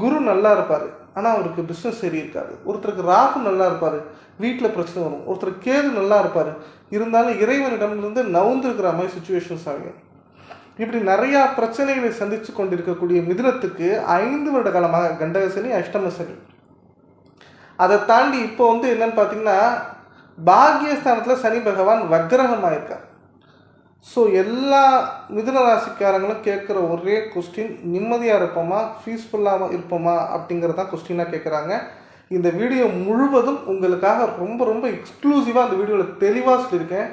குரு நல்லா இருப்பார். ஆனால் அவருக்கு பிஸ்னஸ் சரி இருக்காது. ஒருத்தருக்கு ராகு நல்லா இருப்பார். வீட்டில் பிரச்சனை வரும். ஒருத்தர் கேது நல்லா இருப்பார். இருந்தாலும் இறைவனிடமிருந்து நவுந்திருக்கிற மாதிரி சுச்சுவேஷன்ஸ் ஆகும் இப்படி நிறையா பிரச்சனைகளை சந்தித்து கொண்டிருக்கக்கூடிய மிதுனத்துக்கு ஐந்து வருட காலமாக கண்டக சனி அஷ்டம சனி. அதை தாண்டி இப்போ வந்து என்னன்னு பார்த்தீங்கன்னா பாக்யஸ்தானத்தில் சனி பகவான் வக்ரகமாயிருக்கார். ஸோ எல்லா மிதுன ராசிக்காரங்களும் கேட்குற ஒரே கொஸ்டின் நிம்மதியாக இருப்போமா? பீஸ்ஃபுல்லாக இருப்போமா? அப்படிங்கிறதா கொஸ்டினாக கேட்குறாங்க. இந்த வீடியோ முழுவதும் உங்களுக்காக ரொம்ப ரொம்ப எக்ஸ்க்ளூசிவாக அந்த வீடியோவில் தெளிவாக சொல்லியிருக்கேன்.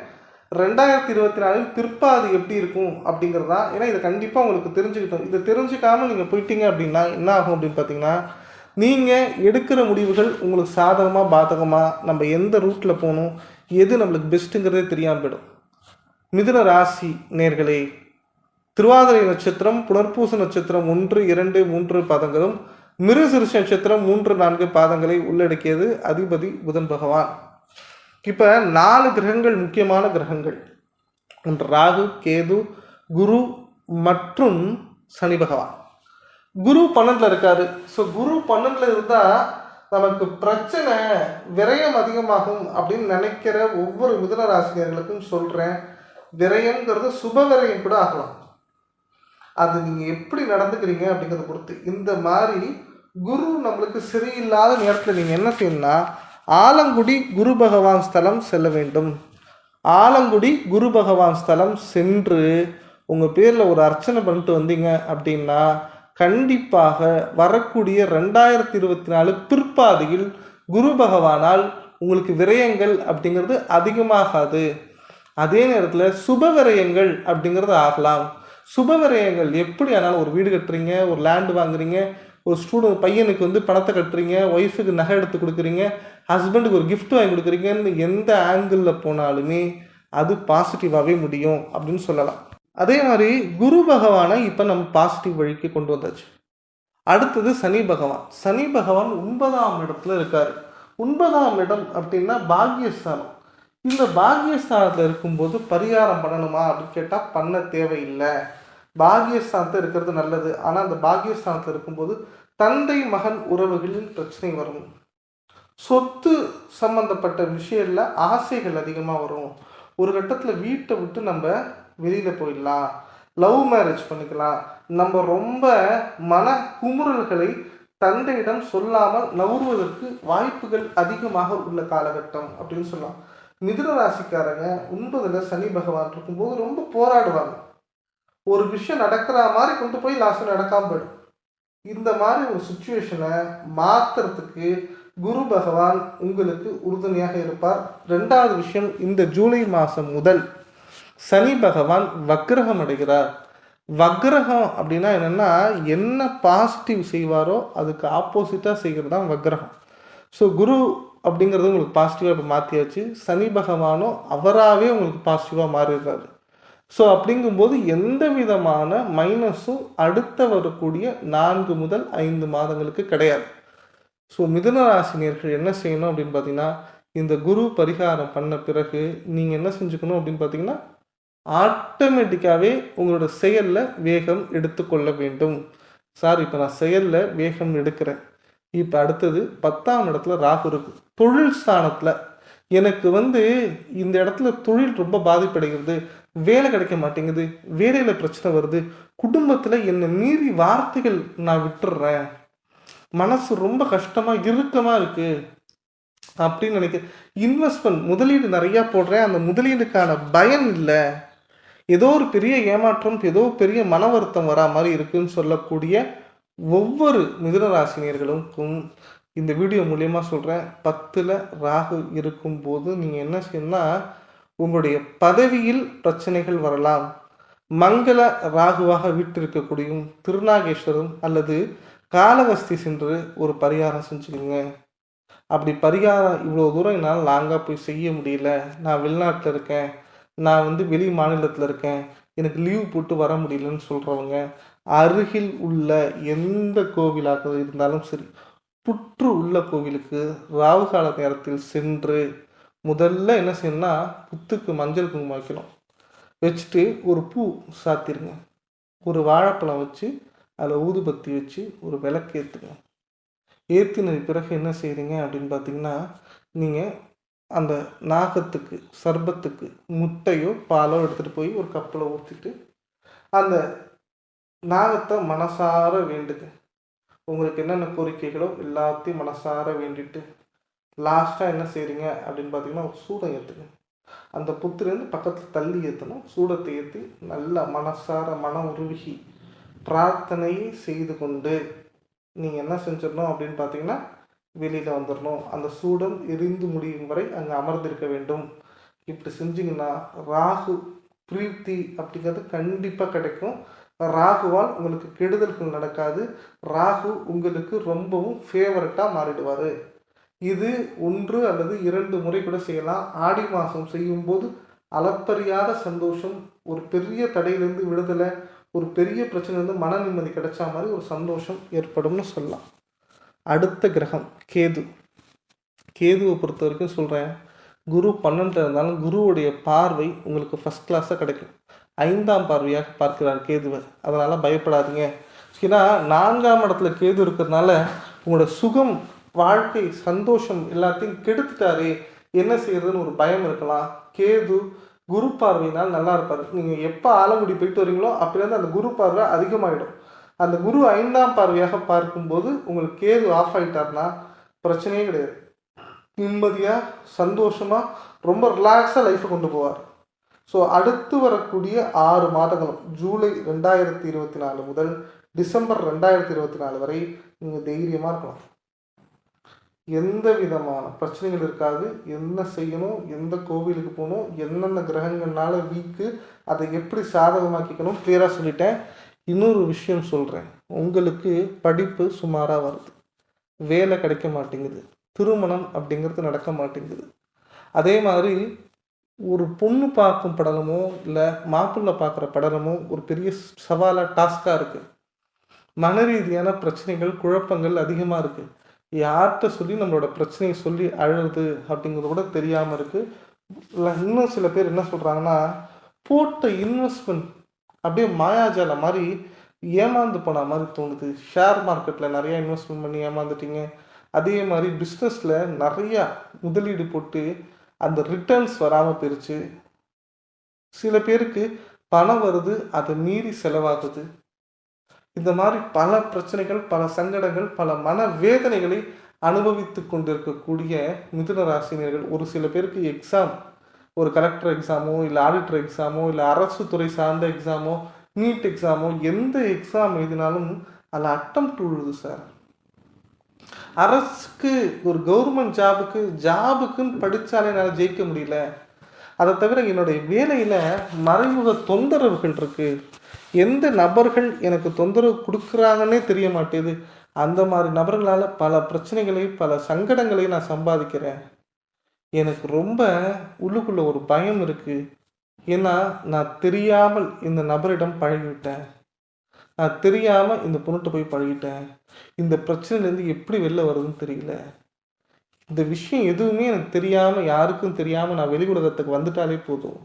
ரெண்டாயிரத்தி இருபத்தி நாலில் பிற்பாது எப்படி இருக்கும் அப்படிங்கிறது. தான் ஏன்னா இதை கண்டிப்பாக உங்களுக்கு தெரிஞ்சுக்கிட்டோம். இதை தெரிஞ்சுக்காமல் நீங்கள் போயிட்டீங்க அப்படின்னா என்ன ஆகும் அப்படின்னு பார்த்தீங்கன்னா நீங்கள் எடுக்கிற முடிவுகள் உங்களுக்கு சாதகமாக பாதகமாக நம்ம எந்த ரூட்டில் போகணும் எது நம்மளுக்கு பெஸ்ட்டுங்கிறதே தெரியாமல் போயிடும். மிதுன ராசி நேர்களே திருவாதிரை நட்சத்திரம் புனர்பூச நட்சத்திரம் ஒன்று இரண்டு மூன்று பாதங்களும் மிருசிருஷ நட்சத்திரம் மூன்று நான்கு பாதங்களை உள்ளடக்கியது அதிபதி புதன் பகவான். இப்போ நாலு கிரகங்கள் முக்கியமான கிரகங்கள். ஒன்று ராகு கேது குரு மற்றும் சனி பகவான். குரு பன்னெண்டில் இருக்காரு. ஸோ குரு பன்னெண்டில் இருந்தால் நமக்கு பிரச்சனை விரயம் அதிகமாகும் அப்படின்னு நினைக்கிற ஒவ்வொரு மிதுன ராசினியர்களுக்கும் சொல்கிறேன் விரயங்கிறது சுப விரயம் கூட ஆகலாம். அது நீங்கள் எப்படி நடந்துக்கிறீங்க அப்படிங்கிறத பொறுத்து. இந்த மாதிரி குரு நம்மளுக்கு சரியில்லாத நேரத்தில் நீங்கள் என்ன செய்யணும்னா ஆலங்குடி குரு பகவான் ஸ்தலம் செல்ல வேண்டும். ஆலங்குடி குரு பகவான் ஸ்தலம் சென்று உங்கள் பேரில் ஒரு அர்ச்சனை பண்ணிட்டு வந்தீங்க அப்படின்னா கண்டிப்பாக வரக்கூடிய ரெண்டாயிரத்தி இருபத்தி நாலு பிற்பாதையில் குரு பகவானால் உங்களுக்கு விரயங்கள் அப்படிங்கிறது அதிகமாகாது. அதே நேரத்தில் சுப விரயங்கள் அப்படிங்கிறது ஆகலாம் சுப விரயங்கள் எப்படி ஆனாலும் ஒரு வீடு கட்டுறீங்க ஒரு லேண்டு வாங்குறீங்க ஒரு ஸ்டூடெண்ட் பையனுக்கு வந்து பணத்தை கட்டுறீங்க ஒய்ஃபுக்கு நகை எடுத்து கொடுக்குறீங்க ஹஸ்பண்டுக்கு ஒரு கிஃப்ட் வாங்கி கொடுக்குறீங்கன்னு எந்த ஆங்கிளில் போனாலுமே அது பாசிட்டிவாகவே முடியும் அப்படின்னு சொல்லலாம். அதே மாதிரி குரு பகவானை இப்போ நம்ம பாசிட்டிவ் வழிக்கு கொண்டு வந்தாச்சு. அடுத்தது சனி பகவான். சனி பகவான் ஒன்பதாம் இடத்துல இருக்கார். ஒன்பதாம் இடம் அப்படின்னா பாக்யஸ்தானம். இந்த பாக்யஸ்தானத்தில் இருக்கும்போது பரிகாரம் பண்ணணுமா அப்படின்னு கேட்டால் பண்ண தேவையில்லை. பாக்யஸ்தானத்தில் இருக்கிறது நல்லது. ஆனால் அந்த பாக்யஸ்தானத்தில் இருக்கும்போது தந்தை மகன் உறவுகளில் பிரச்சனை வரும். சொத்து சம்பந்தப்பட்ட விஷயத்தில் ஆசைகள் அதிகமாக வரும். ஒரு கட்டத்தில் வீட்டை விட்டு நம்ம வெளியில் போயிடலாம். லவ் மேரேஜ் பண்ணிக்கலாம். நம்ம ரொம்ப மன குமுறல்களை தந்தையிடம் சொல்லாமல் நவுறுவதற்கு வாய்ப்புகள் அதிகமாக உள்ள காலகட்டம் அப்படின்னு சொல்லலாம். மிதுன ராசிக்காரங்க ஒன்பதுல சனி பகவான் இருக்கும்போது ரொம்ப போராடுவாங்க. ஒரு விஷயம் நடக்கிற மாதிரி கொண்டு போய் லாஸ்ட் நடக்காம போயிடும். இந்த மாதிரி ஒரு சுச்சுவேஷனை மாத்துறதுக்கு குரு பகவான் உங்களுக்கு உறுதுணையாக இருப்பார். ரெண்டாவது விஷயம் இந்த ஜூலை மாதம் முதல் சனி பகவான் வக்ரகம் அடைகிறார். வக்ரகம் அப்படின்னா என்னென்னா என்ன பாசிட்டிவ் செய்வாரோ அதுக்கு ஆப்போசிட்டாக செய்கிறது தான் வக்ரகம். ஸோ குரு அப்படிங்கிறது உங்களுக்கு பாசிட்டிவாக இப்போ மாற்றியாச்சு சனி பகவானும் அவராகவே உங்களுக்கு பாசிட்டிவாக மாறிடுறாரு. ஸோ அப்படிங்கும்போது எந்த விதமான மைனஸும் அடுத்த வரக்கூடிய நான்கு முதல் ஐந்து மாதங்களுக்கு கிடையாது. ஸோ மிதுன ராசினியர்கள் என்ன செய்யணும் அப்படின்னு பார்த்தீங்கன்னா இந்த குரு பரிகாரம் பண்ண பிறகு நீங்கள் என்ன செஞ்சுக்கணும் அப்படின்னு பார்த்தீங்கன்னா ஆட்டோமேட்டிக்காகவே உங்களோட செயலில் வேகம் எடுத்துக்கொள்ள வேண்டும். சார் இப்போ நான் செயலில் வேகம் எடுக்கிறேன். இப்போ அடுத்தது பத்தாம் இடத்துல ராகு இருக்கு. தொழில் ஸ்தானத்தில் எனக்கு வந்து இந்த இடத்துல தொழில் ரொம்ப பாதிப்படைகிறது. வேலை கிடைக்க மாட்டேங்குது. வேலையில் பிரச்சனை வருது. குடும்பத்தில் என்னை மீறி வார்த்தைகள் நான் விட்டுடுறேன் மனசு ரொம்ப கஷ்டமாக இறுக்கமாக இருக்குது அப்படின்னு நினைக்கிறேன் இன்வெஸ்ட்மெண்ட் முதலீடு நிறையா போடுறேன். அந்த முதலீடுக்கான பயன் இல்லை. ஏதோ ஒரு பெரிய ஏமாற்றம் ஏதோ பெரிய மன வருத்தம் வரா மாதிரி இருக்குன்னு சொல்லக்கூடிய ஒவ்வொரு மிதுன ராசினியர்களுக்கும் இந்த வீடியோ மூலயமா சொல்கிறேன் பத்தில் ராகு இருக்கும்போது நீங்கள் என்ன செய்யணும்னா உங்களுடைய பதவியில் பிரச்சனைகள் வரலாம். மங்கள ராகுவாக வீட்டிருக்கக்கூடியும் திருநாகேஸ்வரம் அல்லது காலவஸ்தி சென்று ஒரு பரிகாரம் செஞ்சுக்கோங்க. அப்படி பரிகாரம் இவ்வளோ தூரம் என்னால் லாங்காக போய் செய்ய முடியல. நான் வெளிநாட்டில் இருக்கேன். நான் வந்து வெளி மாநிலத்தில் இருக்கேன். எனக்கு லீவ் போட்டு வர முடியலன்னு சொல்கிறவங்க அருகில் உள்ள எந்த கோவிலாக இருந்தாலும் சரி புற்று உள்ள கோவிலுக்கு ராவு கால நேரத்தில் சென்று முதல்ல என்ன செய்யணும்னா புத்துக்கு மஞ்சள் குங்குமம் வைக்கணும். வச்சுட்டு ஒரு பூ சாத்திருங்க. ஒரு வாழைப்பழம் வச்சு அதில் ஊதுபத்தி வச்சு ஒரு விளக்கு ஏற்றுங்க ஏற்றின பிறகு என்ன செய்கிறீங்க அப்படின்னு பார்த்தீங்கன்னா நீங்கள் அந்த நாகத்துக்கு சர்பத்துக்கு முட்டையோ பாலோ எடுத்துகிட்டு போய் ஒரு கப்பில் ஊற்றிட்டு அந்த நாகத்தை மனசார வேண்டுங்க உங்களுக்கு என்னென்ன கோரிக்கைகளோ எல்லாத்தையும் மனசார வேண்டிட்டு லாஸ்ட்டாக என்ன செய்கிறீங்க அப்படின்னு பார்த்தீங்கன்னா ஒரு சூடம் ஏற்றுங்க அந்த புத்துலேருந்து பக்கத்தில் தள்ளி ஏற்றணும் சூடத்தை ஏற்றி நல்லா மனசார மன உருகி பிரார்த்தனையை செய்து கொண்டு நீங்கள் என்ன செஞ்சிடணும் அப்படின்னு பார்த்தீங்கன்னா வெளியில் வந்துடணும். அந்த சூடம் எரிந்து முடியும் வரை அங்கே அமர்ந்திருக்க வேண்டும். இப்படி செஞ்சீங்கன்னா ராகு பிரீத்தி அப்படிங்கிறது கண்டிப்பாக கிடைக்கும். ராகுவால் உங்களுக்கு கெடுதல்கள் நடக்காது. ராகு உங்களுக்கு ரொம்பவும் ஃபேவரட்டாக மாறிடுவார். இது ஒன்று அல்லது இரண்டு முறை கூட செய்யலாம். ஆடி மாதம் செய்யும்போது அளப்பறியாத சந்தோஷம் ஒரு பெரிய தடையிலேருந்து விடுதலை ஒரு பெரிய பிரச்சனையிலிருந்து மன நிம்மதி கிடைச்சா மாதிரி ஒரு சந்தோஷம் ஏற்படும்னு சொல்லலாம். அடுத்த கிரகம் கேது. கேதுவை பொறுத்த வரைக்கும் சொல்கிறேன் குரு பன்னெண்டில் இருந்தாலும் குருவுடைய பார்வை உங்களுக்கு ஃபஸ்ட் கிளாஸாக கிடைக்கும். ஐந்தாம் பார்வையாக பார்க்கிறார் கேதுவை அதனால் பயப்படாதீங்க. ஏன்னா நான்காம் இடத்துல கேது இருக்கிறதுனால உங்களோட சுகம் வாழ்க்கை சந்தோஷம் எல்லாத்தையும் கெடுத்துட்டாரே. என்ன செய்யறதுன்னு ஒரு பயம் இருக்கலாம். கேது குரு பார்வையினால் நல்லா இருப்பார். நீங்கள் எப்போ ஆலங்குடி போயிட்டு வரீங்களோ அப்படிலேருந்து அந்த குரு பார்வை அதிகமாகிடும் அந்த குரு ஐந்தாம் பார்வையாக பார்க்கும்போது உங்களுக்கு கேது ஆஃப் ஆகிட்டார்னா பிரச்சனையே கிடையாது. நிம்மதியாக சந்தோஷமாக ரொம்ப ரிலாக்ஸாக லைஃப்பை கொண்டு போவார். ஸோ அடுத்து வரக்கூடிய ஆறு மாதங்களும் ஜூலை ரெண்டாயிரத்தி இருபத்தி நாலு முதல் டிசம்பர் ரெண்டாயிரத்தி இருபத்தி நாலு வரை நீங்கள் தைரியமாக இருக்கலாம் எந்த விதமான பிரச்சனைகள் இருக்காது என்ன செய்யணும் எந்த கோவிலுக்கு போகணும் என்னென்ன கிரகங்கள்னால வீக்கு அதை எப்படி சாதகமாக்கிக்கணும் கிளியராக சொல்லிட்டேன். இன்னொரு விஷயம் சொல்கிறேன் உங்களுக்கு படிப்பு சுமாராக வருது. வேலை கிடைக்க மாட்டேங்குது. திருமணம் அப்படிங்கிறது நடக்க மாட்டேங்குது. அதே மாதிரி ஒரு பொண்ணு பார்க்கும் படலமோ இல்லை மாப்பிள்ளை பார்க்குற படலமோ ஒரு பெரிய சவாலாக டாஸ்காக இருக்குது மன ரீதியான பிரச்சனைகள் குழப்பங்கள் அதிகமாக இருக்குது யார்கிட்ட சொல்லி நம்மளோட பிரச்சனையை சொல்லி அழுது அப்படிங்கிறது கூட தெரியாமல் இருக்குது இல்லை இன்னும் சில பேர் என்ன சொல்கிறாங்கன்னா போட்ட இன்வெஸ்ட்மெண்ட் அப்படியே மாயாஜால மாதிரி ஏமாந்து போன மாதிரி தோணுது. ஷேர் மார்க்கெட்டில் நிறையா இன்வெஸ்ட்மெண்ட் பண்ணி ஏமாந்துட்டீங்க. அதே மாதிரி பிஸ்னஸில் நிறையா முதலீடு போட்டு அந்த ரிட்டர்ன்ஸ் வராமல் போயிருச்சு. சில பேருக்கு பணம் வருது அதை மீறி செலவாகுது. இந்த மாதிரி பல பிரச்சனைகள் பல சங்கடங்கள் பல மன வேதனைகளை அனுபவித்து கொண்டிருக்கக்கூடிய மிதுன ராசினியர்கள். ஒரு சில பேருக்கு எக்ஸாம் ஒரு கலெக்டர் எக்ஸாமோ இல்லை ஆடிட்டர் எக்ஸாமோ இல்லை அரசு துறை சார்ந்த எக்ஸாமோ நீட் எக்ஸாமோ எந்த எக்ஸாம் எழுதினாலும் அதில் அட்டம் விழுது சார் அரசுக்கு ஒரு கவர்மெண்ட் ஜாபுக்கு ஜாபுக்குன்னு படித்தாலே என்னால் ஜெயிக்க முடியல. அதை தவிர என்னுடைய வேலையில் மறைமுக தொந்தரவுகள் இருக்குது எந்த நபர்கள் எனக்கு தொந்தரவு கொடுக்குறாங்கன்னே தெரிய மாட்டேது. அந்த மாதிரி நபர்களால் பல பிரச்சனைகளையும் பல சங்கடங்களையும் நான் சம்பாதிக்கிறேன். எனக்கு ரொம்ப உள்ளுக்குள்ள ஒரு பயம் இருக்குது ஏன்னா நான் தெரியாமல் இந்த நபரிடம் பழகிவிட்டேன். நான் தெரியாமல் இந்த பொண்ணுகிட்ட போய் பழகிட்டேன். இந்த பிரச்சனையிலேருந்து எப்படி வெளில வருதுன்னு தெரியல. இந்த விஷயம் எதுவுமே எனக்கு தெரியாமல் யாருக்கும் தெரியாமல் நான் வெளி உலகத்துக்கு வந்துட்டாலே போதும்.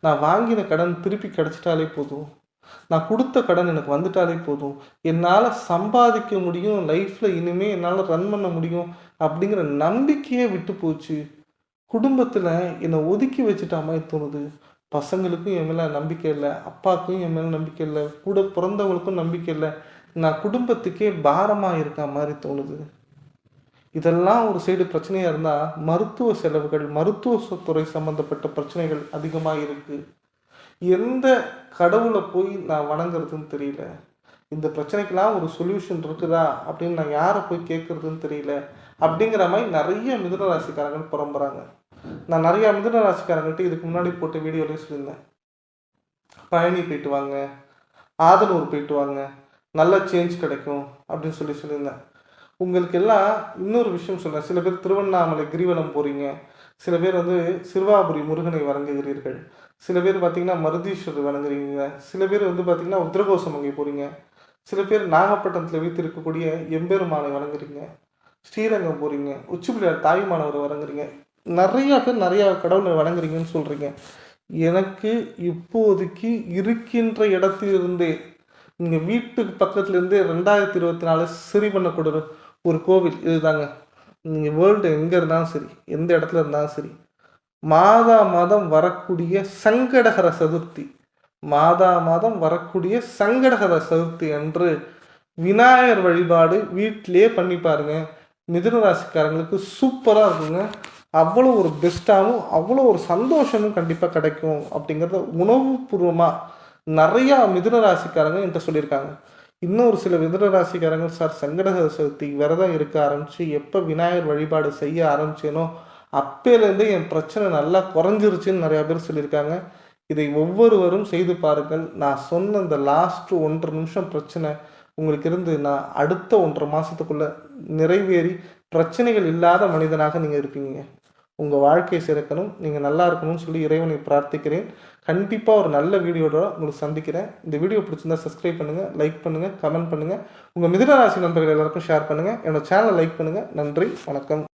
நான் வாங்கின கடன் திருப்பி கிடச்சிட்டாலே போதும். நான் கொடுத்த கடன் எனக்கு வந்துட்டாலே போதும். என்னால் சம்பாதிக்க முடியும் லைஃப்பில் இனிமேல் என்னால் ரன் பண்ண முடியும் அப்படிங்கிற நம்பிக்கையே விட்டு போச்சு. குடும்பத்தில் என்னை ஒதுக்கி வச்சுட்டா மாதிரி தோணுது. பசங்களுக்கும் என் மேலே நம்பிக்கை இல்லை அப்பாவுக்கும் என் மேலே நம்பிக்கை இல்லை கூட பிறந்தவங்களுக்கும் நம்பிக்கை இல்லை. நான் குடும்பத்துக்கே பாரமாக இருக்க மாதிரி தோணுது. இதெல்லாம் ஒரு சைடு பிரச்சனையாக இருந்தால் மருத்துவ செலவுகள் மருத்துவ துறை சம்மந்தப்பட்ட பிரச்சனைகள் அதிகமாக இருக்குது எந்த கடவுளை போய் நான் வணங்குறதுன்னு தெரியல. இந்த பிரச்சனைக்கெல்லாம் ஒரு சொல்யூஷன் இருக்குதா அப்படின்னு நான் யாரை போய் கேட்குறதுன்னு தெரியல. அப்படிங்கிற மாதிரி நிறைய மிதுன ராசிக்காரங்கள் புறம்புறாங்க. நான் நிறையா மிதன ராசிக்காரங்கள்ட்ட இதுக்கு முன்னாடி போட்ட வீடியோலேயே சொல்லியிருந்தேன். பழனி போயிட்டு வாங்க ஆதனூர் போயிட்டு வாங்க நல்ல சேஞ்ச் கிடைக்கும் அப்படின்னு சொல்லி சொல்லியிருந்தேன். உங்களுக்கு எல்லாம் இன்னொரு விஷயம் சொல்கிறேன் சில பேர் திருவண்ணாமலை கிரிவலம் போகிறீங்க சில பேர் வந்து சிறுவாபுரி முருகனை வணங்குகிறீர்கள். சில பேர் பார்த்தீங்கன்னா மருதீஸ்வரர் வணங்குறீங்க. சில பேர் வந்து பார்த்தீங்கன்னா உத்திரகோசம் அங்கே போகிறீங்க சில பேர் நாகப்பட்டினத்தில் வைத்து இருக்கக்கூடிய எம்பெருமானை வணங்குறீங்க. ஸ்ரீரங்கம் போகிறீங்க உச்சிப்பிள்ளையார் தாய்மானவரை வணங்குறீங்க. நிறையா பேர் நிறையா கடவுளை வணங்குறீங்கன்னு சொல்கிறீங்க எனக்கு இப்போதைக்கு இருக்கின்ற இடத்திலிருந்தே நீங்கள் வீட்டுக்கு பக்கத்துலேருந்தே ரெண்டாயிரத்தி இருபத்தி நாலு சரி பண்ணக்கூட ஒரு கோவில் இதுதாங்க. நீங்கள் வேர்ல்டு எங்கே இருந்தாலும் சரி எந்த இடத்துல இருந்தாலும் சரி மாதா மாதம் வரக்கூடிய சங்கடகர சதுர்த்தி மாதா மாதம் வரக்கூடிய சங்கடகர சதுர்த்தி என்று விநாயகர் வழிபாடு வீட்டிலே பண்ணி பாருங்க. மிதுன ராசிக்காரங்களுக்கு சூப்பராக இருக்குங்க. அவ்வளோ ஒரு பெஸ்ட்டாகவும் அவ்வளோ ஒரு சந்தோஷமும் கண்டிப்பாக கிடைக்கும் அப்படிங்கிறத உணவுபூர்வமாக நிறையா மிதுன ராசிக்காரங்க என்கிட்ட சொல்லியிருக்காங்க. இன்னொரு சில மிதுன ராசிக்காரங்க சார் சங்கட சதுர்த்தி விரதம் இருக்க ஆரம்பித்து எப்போ விநாயகர் வழிபாடு செய்ய ஆரம்பிச்சேனோ அப்பேலேருந்து என் பிரச்சனை நல்லா குறைஞ்சிருச்சுன்னு நிறையா பேர் சொல்லியிருக்காங்க. இதை ஒவ்வொருவரும் செய்து பாருங்கள். நான் சொன்ன இந்த லாஸ்ட் ஒன்றரை நிமிஷம் பிரச்சனை உங்களுக்கு இருந்து நான் அடுத்த ஒன்றரை மாதத்துக்குள்ளே நிறைவேறி பிரச்சனைகள் இல்லாத மனிதனாக நீங்கள் இருப்பீங்க. உங்கள் வாழ்க்கையை சிறக்கணும். நீங்கள் நல்லா இருக்கணும்னு சொல்லி இறைவனை பிரார்த்திக்கிறேன். கண்டிப்பாக ஒரு நல்ல வீடியோட உங்களுக்கு சந்திக்கிறேன். இந்த வீடியோ பிடிச்சிருந்தா சப்ஸ்கிரைப் பண்ணுங்கள் லைக் பண்ணுங்கள் கமெண்ட் பண்ணுங்கள் உங்கள் மிதனராசி நண்பர்கள் எல்லாருக்கும் ஷேர் பண்ணுங்கள் என்னோட சேனலை லைக் பண்ணுங்கள் நன்றி வணக்கம்.